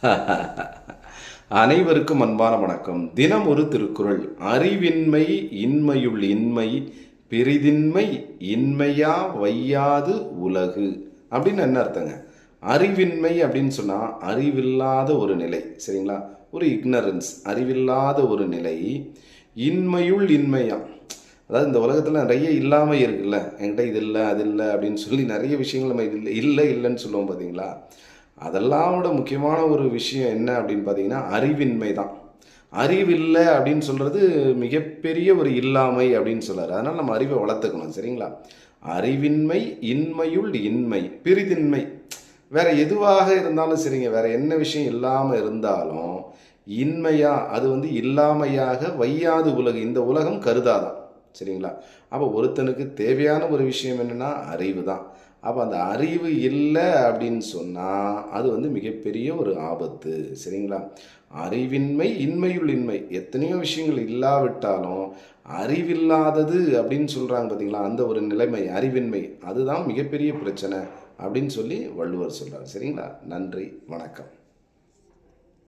அனைவருக்கும் அன்பான வணக்கம். தினம் ஒரு திருக்குறள். அறிவின்மை இன்மையுள் இன்மை பெரிதின்மை இன்மையா வையாது உலகு. அப்படின்னு என்ன அர்த்தங்க? அறிவின்மை அப்படின்னு சொன்னால் அறிவில்லாத ஒரு நிலை. சரிங்களா? ஒரு இக்னரன்ஸ் அறிவில்லாத ஒரு நிலை. இன்மையுள் இன்மையா. அதாவது இந்த உலகத்தில் நிறைய இல்லாமல் இருக்குல்ல? என்கிட்ட இது இல்லை அது இல்லை அப்படின்னு சொல்லி நிறைய விஷயங்கள் நம்ம இல்லை இல்லை இல்லைன்னு சொல்லுவோம் பார்த்தீங்களா அதெல்லாம் விட முக்கியமான ஒரு விஷயம் என்ன அப்படின்னு பார்த்தீங்கன்னா அறிவின்மை தான் அறிவில்லை அப்படின்னு சொல்கிறது மிகப்பெரிய ஒரு இல்லாமை அப்படின்னு சொல்கிறார் அதனால் நம்ம அறிவை வளர்த்துக்கணும் சரிங்களா? அறிவின்மை இன்மையுள் இன்மை பிரிதின்மை. வேறு எதுவாக இருந்தாலும் சரிங்க வேறு என்ன விஷயம் இல்லாமல் இருந்தாலும் இன்மையா அது வந்து இல்லாமையாக வையாது உலகு. இந்த உலகம் கருதாதான். சரிங்களா? அப்போ ஒருத்தனுக்கு தேவையான ஒரு விஷயம் என்னென்னா அறிவு தான். அப்போ அந்த அறிவு இல்லை அப்படின்னு சொன்னால் அது வந்து மிகப்பெரிய ஒரு ஆபத்து சரிங்களா? அறிவின்மை இன்மையுள் இன்மை எத்தனையோ விஷயங்கள் இல்லாவிட்டாலும் அறிவில்லாதது அப்படின்னு சொல்கிறாங்க பார்த்தீங்களா அந்த ஒரு நிலைமை அறிவின்மை அதுதான் மிகப்பெரிய பிரச்சனை அப்படின்னு சொல்லி வள்ளுவர் சொல்கிறார் சரிங்களா? நன்றி வணக்கம்.